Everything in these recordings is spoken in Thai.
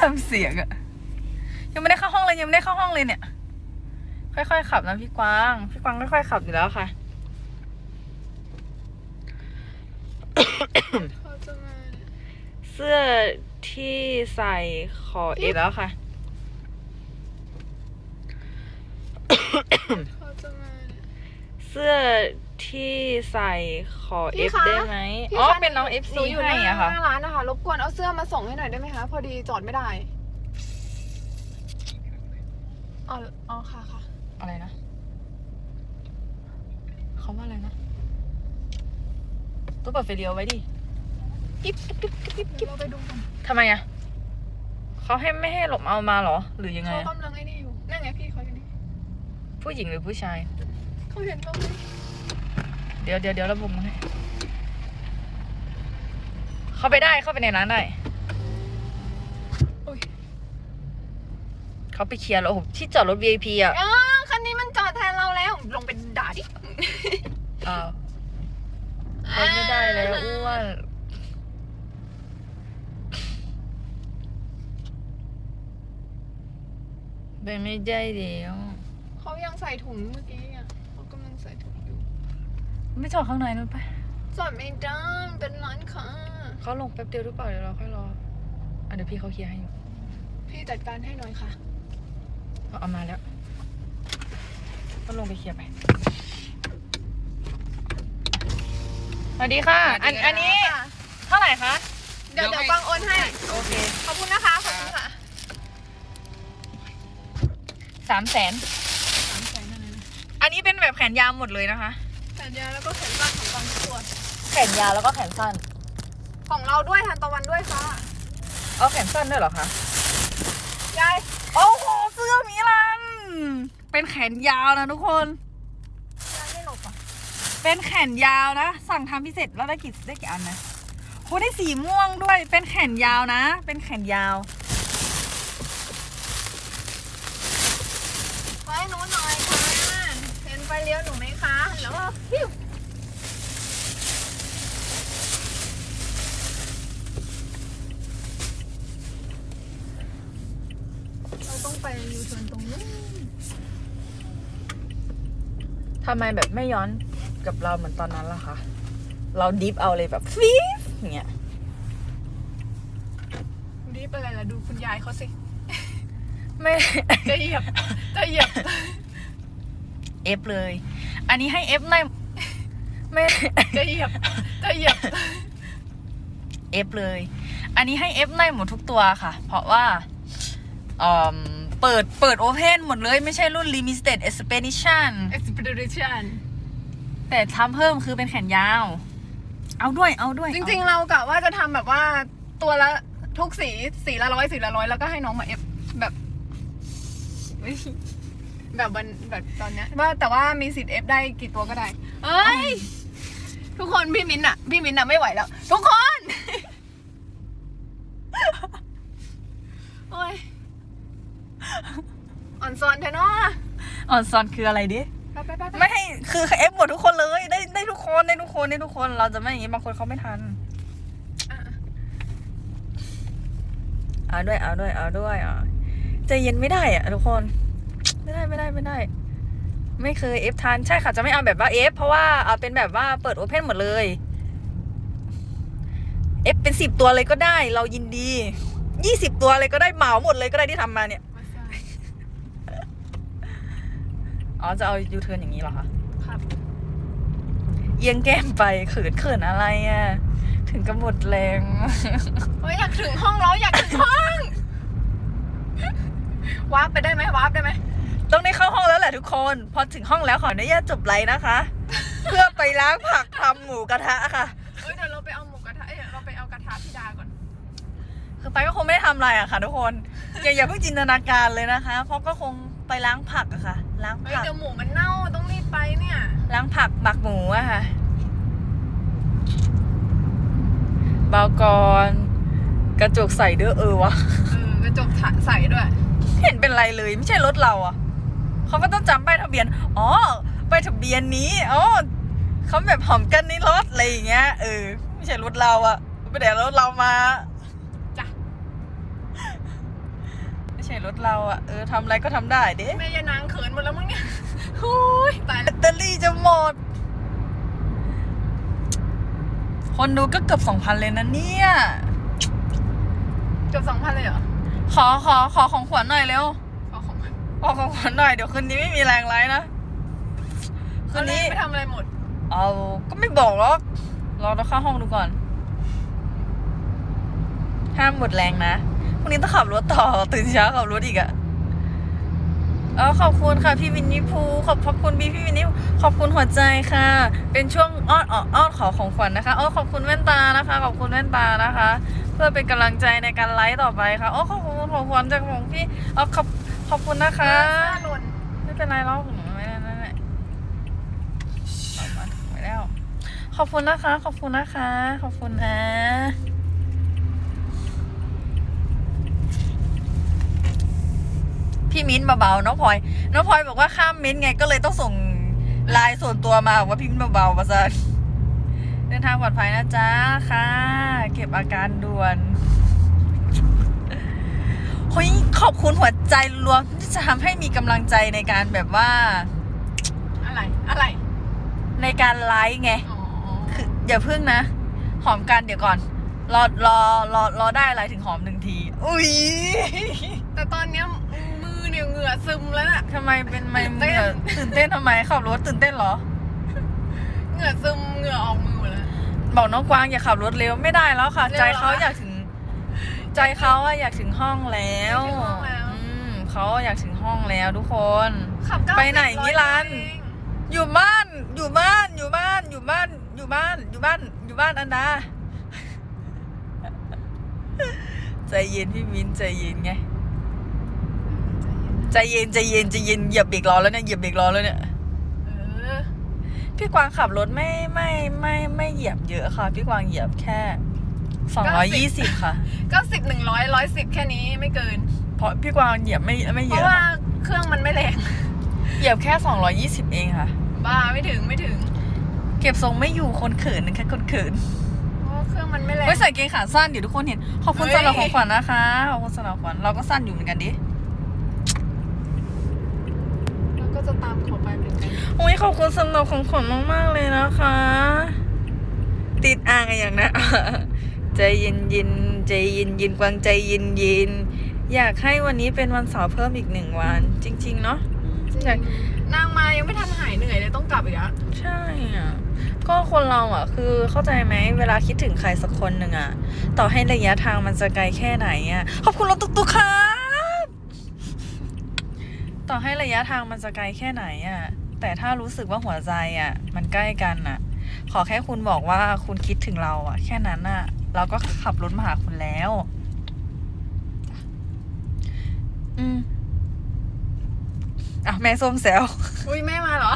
ทำเสียงอะยังไม่ได้เข้าห้องเลยยังไม่ได้เข้าห้องเลยเนี่ย ค่อยๆขับนะพี่กวาง พี่กวางค่อยๆขับอยู่แล้วค่ะเสื้อที่ใส่ขอเอฟแล้วค่ะเสื้อ ที่ใส่ขอเอพี่ฟคะได้ไหมพี่อ๋อคะเป็นน้องเอฟหนูซีอยู่หให้น้าอะค่ะ หน้าร้านนะคะ รบกวนเอาเสื้อมาส่งให้หน่อยได้ไหมคะ พอดีจอดไม่ได้อ๋ออ๋อค่ะค่ะ อะไรนะเขาว่าอะไรนะต้องเปิดไฟเลี้ยวไว้ดิกิ๊บกิ๊บกิ๊บกิ๊บกิ๊บเราไปดูกันทำไมอะเขาให้ไม่ให้หลบเอามาเหรอ หรือยังไงเขาอะกำลังไอ้นี่อยู่ นั่นไงพี่เขาอยู่นี่ผู้หญิงหรือผู้ชาย เขาเห็นเราไหม เดี๋ยวเดี๋ยวเดี๋ยวระบุมันให้เข้าไปได้เข้าไปในร้านได้อุ้ยเขาไปเคลียร์แล้วโอ้โหที่จอดรถ VIP อะอ๋อคันนี้มันจอดแทนเราแล้ว ลงไปด่าดิอ้าวไปไม่ได้แล้วอ้วนไปไม่ได้แล้วเขายังใส่ถุงเมื่อกี้อะเขากำลังใส่ถุงอยู่ ไม่จอดข้างในนู้นไปจอดไม่ได้เป็นร้านค้าเขาลงแป๊บเดียวหรือเปล่าเดี๋ยวเราค่อยรออะเดี๋ยวพี่เขาเคลียร์ให้อยู่พี่จัดการให้หน่อยค่ะเอาเอามาแล้วก็ลงไปเคลียร์ไปสวัสดีค่ะ อันอันนี้ เท่าไหร่คะ เดี๋ยวเดี๋ยวฟังโอนให้ โอเค ขอบคุณนะคะ ขอบคุณค่ะสามแสนสามแสนอะไรนะอันนี้เป็นแบบแขนยาวหมดเลยนะคะแข นยาวแล้วก็แขนสั้นของบางตัวแขนยาวแล้วก็แขนสั้น ของเราด้วยทันตะวันด้วยค่ะเอาแขนสั้นด้วยเหรอคะ ยายโอ้โหเสื้อมิลัน เป็นแขนยาวนะทุกคน ยายไม่หลบอะเป็นแขนยาวนะ สั่งทำพิเศษแล้วได้กี่ได้กี่อันนะโหได้สีม่วงด้วย เป็นแขนยาวนะ เป็นแขนยาวไว้หนูหน่อยค่ะเห็นไฟเลี้ยวหนูไหมคะ แล้วก็พิ้วเราต้องไปยูเทิร์นตรงนู้นทำไมแบบไม่ย้อนกับเราเหมือนตอนนั้นล่ะคะ เราดิฟเอาเลยแบบฟีฟอย่างเงี้ย รีบอะไรล่ะดูคุณยายเขาสิ ไม่ จะเหยียบ จะเหยียบ เอฟเลย อันนี้ให้เอฟหน่อยไม่จะเหยียบจะเหยียบเอฟเลย อันนี้ให้เอฟหน่อยหมดทุกตัวค่ะ เพราะว่าอืมเปิดเปิดโอเพนหมดเลยไม่ใช่รุ่น limited expedition expedition แต่ทำเพิ่มคือเป็นแขนยาว เอาด้วยเอาด้วย จริง ๆ เรากะว่าจะทำแบบว่าตัวละทุกสีสีละร้อยสีละร้อยแล้วก็ให้น้องมาเอฟแบบ แบบวันแบบตอนเนี้ยว่าแต่ว่ามีสิทธิ์เอฟได้กี่ตัวก็ได้ เอ้ย ทุกคนพี่มิ้นท์อะพี่มิ้นท์อะไม่ไหวแล้ว ทุกคน โอ้ยอ่อนซอนเทเนาะอ่อนซอนคืออะไรดิไปไปไปไปไม่ให้คือเอฟหมดทุกคนเลยได้ได้ทุกคนได้ทุกคนได้ทุกคนเราจะไม่อย่างนี้บางคนเขาไม่ทันอะเอาด้วยเอาด้วยเอาด้วยอะใจเย็นไม่ได้อะทุกคน ไม่ได้ไม่ได้ไม่ได้ ไม่เคยเอฟทันใช่ค่ะจะไม่เอาแบบว่าเอฟเพราะว่าเอาเป็นแบบว่าเปิดโอเพนหมดเลยเอฟเป็นสิบตัวเลยก็ได้ เรายินดียี่สิบตัวเลยก็ได้เหมาหมดเลยก็ได้ที่ทำมาเนี่ยมาใส่อ๋อจะเอายูเทิร์นอย่างนี้เหรอคะครับเอียงแก้มไปเขินเขินอะไรอะถึงกับหมดแรงเฮ้ยอยากถึงห้องแล้วอยากถึงห้องวาร์ปไปได้ไหมวาร์ปได้ไหม ต้องได้เข้าห้องแล้วแหละทุกคน พอถึงห้องแล้วขออนุญาตจบไลน์นะคะ เพื่อไปล้างผักทำหมูกระทะค่ะ เอ้ยเดี๋ยวเราไปเอาหมูกระทะเอ้ยเราไปเอากระทะพี่ดาก่อน คือไปก็คงไม่ได้ทำอะไรอะค่ะ ทุกคน อย่าอย่าเพิ่งจินตนาการเลยนะคะ เพราะก็คงไปล้างผักอะค่ะ ล้างเฮ้ยผัก เดี๋ยวหมูมันเน่าต้องรีบไปเนี่ย ล้างผักหมักหมูอะค่ะ เบาก่อนกระจกใส่เด้อเออวะ เออกระจกถะใส่ด้วย ไม่เห็นเป็นไรเลย ไม่ใช่รถเราอะ เขาก็ต้องจำป้ายทะเบียน อ๋อป้ายทะเบียนนี้ อ๋อเขาแบบหอมกันในรถอะไรอย่างเงี้ย เออ ไม่ใช่รถเราอะไม่ได้รถเรามาจ้ะรถเราอะเออทำอะไรก็ทำได้เด้แม่ยานางเขินหมดแล้วมั้งเนี่ยโอ้ยตายแบแล้วตเตอรี่จะหมด คนดูก็เกือบสองพันเลยนะเนี่ย เกือบสองพันเลยเหรอ ขอขอขอของขวัญหน่อยเร็วข อของมันขอของขวัญหน่อยเดี๋ยวคืนนี้ไม่มีแรงไลฟ์นะคืเอานเลนี้ยไปทำอะไรหมด เอาก็ไม่บอกหรอกรอเราเข้าห้องดูก่อน ห้ามหมดแรงนะพรุ่งนี้ต้องขับรถต่อตื่นเช้าขับรถอีกอะเออขอบคุณค่ะพี่วินนี่ภูขอบพระคุณพี่พี่วินนี่ขอบคุณหัวใจค่ะ เป็นช่วงอ้อนอ้อนอ้อนขอของขวัญนะคะอ๋อขอบคุณแว่นตานะคะ ขอบคุณแว่นตานะคะ เพื่อเป็นกำลังใจในการไลฟ์ต่อไปค่ะอ๋อขอบคุณของขวัญจากของพี่อ๋อขอบ ขอบคุณนะคะซ่าหล่นไม่เป็นไรหรอกหนูไม่ได้นั่นแหละเอามาถูกไว้แล้ว ขอบคุณนะคะ ขอบคุณนะคะ ขอบคุณนะพี่มิ้นเบาๆน้องพลอยน้องพลอยบอกว่าข้ามมิ้นไงก็เลยต้องส่งไลน์ส่วนตัวมาบอกว่าพี่มิ้นเบาๆมาซะเดินทางปลอดภัยนะจ๊ะค่ะ เก็บอาการด่วน เฮ้ยขอบคุณหัวใจรวมที่จะทำให้มีกำลังใจในการแบบว่าอะไรอะไรในการไลฟ์ไงอ๋อคืออย่าพึ่งนะ หอมกันเดี๋ยวก่อน รอรอรอรอได้อะไรถึงหอมหนึ่งที อุ้ยแต่ตอนเนี้ยมือเนี่ยเหงื่อซึมแล้วน่ะ ทำไมเป็นไม่ตื่นเต้น ตื่นเต้นทำไมขับรถตื่นเต้นเหรอ เหงื่อซึมเหงื่อออกมือหมดแล้ว บอกน้องกวางอย่าขับรถเร็วไม่ได้แล้วค่ะ เร็วใจเหรอ เขาอยากถึง ใจเขาอะอยากถึงห้องแล้วอยากถึงห้องแล้ว อืมเขาอยากถึงห้องแล้วทุกคน ขับเก้าไปไหนสิบมิลานร้อยเองอยู่บ้าน อยู่บ้าน อยู่บ้าน อยู่บ้าน อยู่บ้าน อยู่บ้าน อยู่บ้านอันดา ใจเย็นพี่มิ้นใจเย็นไงใจเย็นใจเย็นใจเย็นเหยียบเบรกล้อแล้วเนี่ยเหยียบเบรกล้อแล้วเนี่ย เออ พี่กวางขับรถไม่ไม่ไม่ไม่เหยียบเยอะค่ะ พี่กวางเหยียบแค่ สองร้อยยี่สิบค่ะเก้าสิบหนึ่งร้อยร้อยสิบแค่นี้ไม่เกิน เพราะพี่กวางเหยียบไม่ไม่เพเยราะอะว่าเครื่องมันไม่แรง เหยียบแค่สองร้อยี่สิบเองค่ะ บ้าไม่ถึงไม่ถึง เก็บทรงไม่อยู่คนเขินนะคะคนเขินเพราะว่าเครื่องมันไม่แรงไว้ใส่เกงขาสั้นเดี๋ยวทุกคนเห็น ขอบคุณเฮ้ยสำหรับของขวัญนะคะขอบคุณสำหรับของขวัญเราก็สั้นอยู่เหมือนกันดิแล้วก็จะตามขอไปเหมือนกันโอ้ยขอบคุณสำหรับของขวัญมากๆเลยนะคะ ติดอ่างอะไรอย่างนะ ใจเย็นเย็นๆใจเย็นเย็นๆกวางใจเย็นเย็นๆอยากให้วันนี้เป็นวันเสาร์เพิ่มอีกหนึ่งวัน จริง ๆ เนาะอยากนางมายังไม่ทันหายเหนื่อยเลยต้องกลับอีกอะใช่อะก็คนเราอะ คือเข้าใจไหมเวลาคิดถึงใครสักคนหนึ่งอะ ต่อให้ระยะทางมันจะไกลแค่ไหนอะขอบคุณรถตุ๊กตุ๊กครับต่อให้ระยะทางมันจะไกลแค่ไหนอะ แต่ถ้ารู้สึกว่าหัวใจอะ มันใกล้กันอะ ขอแค่คุณบอกว่าคุณคิดถึงเราอะ แค่นั้นอะ เราก็ขับรถมาหาคุณแล้วอืมอะแม่ส้มแซวอุ้ยแม่มาเหรอ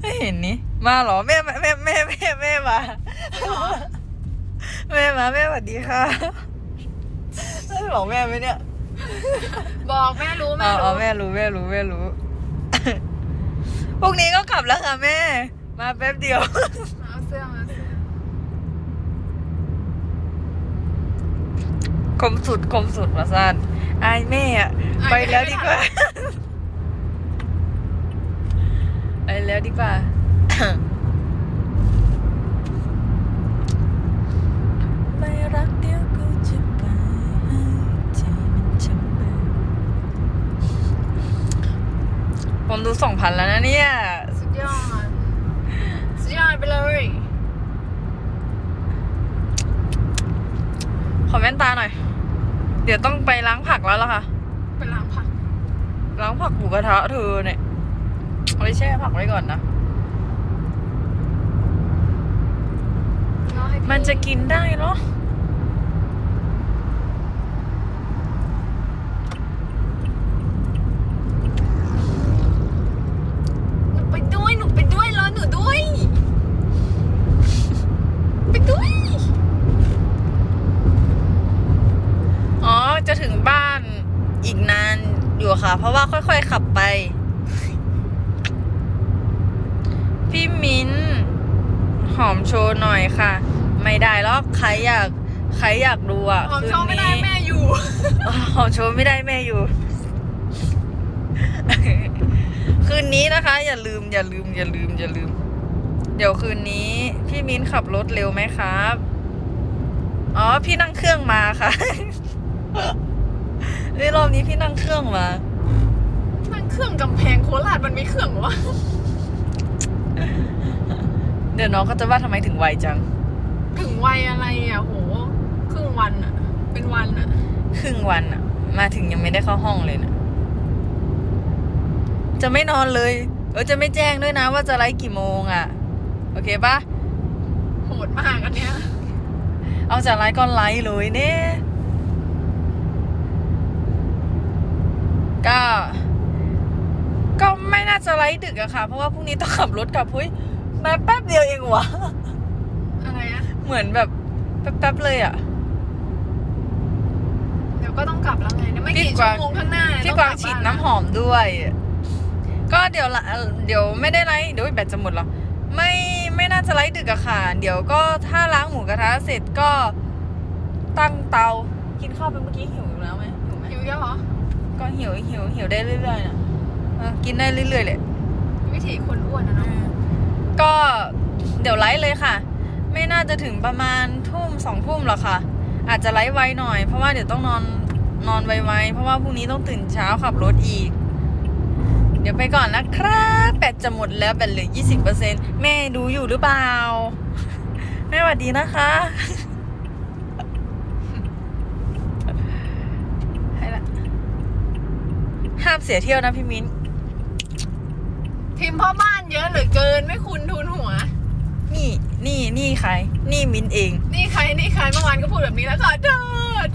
ไม่เห็นนี่มาเหรอแม่แม่แม่แม่แม่แม่มาแม่มาแม่สวัสดีค่ะไม่บอกแม่ไหมเนี่ย บอกแม่รู้แม่อ๋ออ๋รู้อแม่รู้แม่รู้แม่รู้พรุ่งนี้ก็กลับแล้วค่ะแม่ มาแป๊บเดียวเอาเสื้อมาเสื้อ คมสุดคมสุดมาสั้นอายแม่อะไปแล้วดีกว่าไปแล้วดีกว่าไม่รักเดี๋ยวกูจะไปให้ใจมันจำเป็นผมดูสองพันแล้วนะเนี่ยสุดยอดสุดยอดไปเลยขอแว่นตาหน่อยเดี๋ยวต้องไปล้างผักแล้วล่ะค่ะไปล้างผัก ล้างผักหมูกระทะเธอเนี่ยเอาไปแช่ผักไว้ก่อนนะเอาให้พี่มันจะกินได้เหรอ หนูไปด้วยหนูไปด้วยรอหนูด้วย ไปด้วย อ๋อ จะถึงบ้านอีกนาน อยู่ค่ะ เพราะว่าค่อยๆขับไป พี่มิ้นหอมโชว์หน่อยค่ะ ไม่ได้หรอกใครอยากใครอยากดูอะหอมคืนชอบไม่ได้นี้แม่อยู่ หอมโชว์ไม่ได้แม่อยู่ คืนนี้นะคะ อย่าลืม อย่าลืม อย่าลืม อย่าลืม เดี๋ยวคืนนี้ พี่มิ้นขับรถเร็วไหมครับ อ๋อ พี่นั่งเครื่องมาค่ะ เฮ้ยรอบนี้พี่นั่งเครื่องมานั่งเครื่องกำแพงโคราชมันมีเครื่องเหรอวะเดี๋ยวน้องก็จะว่าทำไมถึงไวจัง ถึงวัยอะไรอะโหครึ่งวันอะ เป็นวันอะ ครึ่งวันอะมาถึงยังไม่ได้เข้าห้องเลยนะจะไม่นอนเลย เออจะไม่แจ้งด้วยนะว่าจะไลฟ์กี่โมงอะโอเคปะโหดมากอันเนี้ย เอาจากไลฟ์ก็ไลฟ์เลยเนี่ย ก็ ก็ไม่น่าจะไลฟ์ดึกอะค่ะ เพราะว่าพรุ่งนี้ต้องขับรถกลับเฮ้ยมาแป๊บเดียวเองวะอะไรอะเหมือนแบบแป๊บๆเลยอะเดี๋ยวก็ต้องกลับแล้วไงเดี๋ยวไม่พี่กี่กชั่วาวงโมงข้างหน้าพี่ต้กวางลับฉีดบ้น้ำหอมด้วย ก็เดี๋ยวละเดี๋ยวไม่ได้ไลฟ์เดี๋ยวแบตจะหมดแล้วไม่ไม่น่าจะไลฟ์ดึกอะค่ะ เดี๋ยวก็ถ้าล้างหมูกระทะเสร็จก็ตั้งเตากินข้าวไปเมื่อกี้หิวอยู่แล้วไหมหิวไหมหิวเยอะเหรอ ก็หิวหิวหิวได้เรื่อยๆนะเออกินได้เรื่อยๆเลยวิถีคนอ้วนนะเนาะก็เดี๋ยวไลฟ์เลยค่ะ ไม่น่าจะถึงประมาณทุ่มสองทุ่มหรอกค่ะ อาจจะไลฟ์ไวหน่อย เพราะว่าเดี๋ยวต้องนอนนอนไวๆเพราะว่าพรุ่งนี้ต้องตื่นเช้าขับรถอีก เดี๋ยวไปก่อนนะครับแบตจะหมดแล้วแบตเหลือยี่สิบเปอร์เซ็นแม่ดูอยู่หรือเปล่า แม่สวัสดีนะคะให้ละห้าม เสียเที่ยวนะพี่มิ้น ทีมพ่อบ้านเยอะเหลือเกินไม่คุณทุนหัว นี่นี่นี่ใคร นี่มิ้นเอง นี่ใครนี่ใครเมื่อวานก็พูดแบบนี้แล้วขอโทษ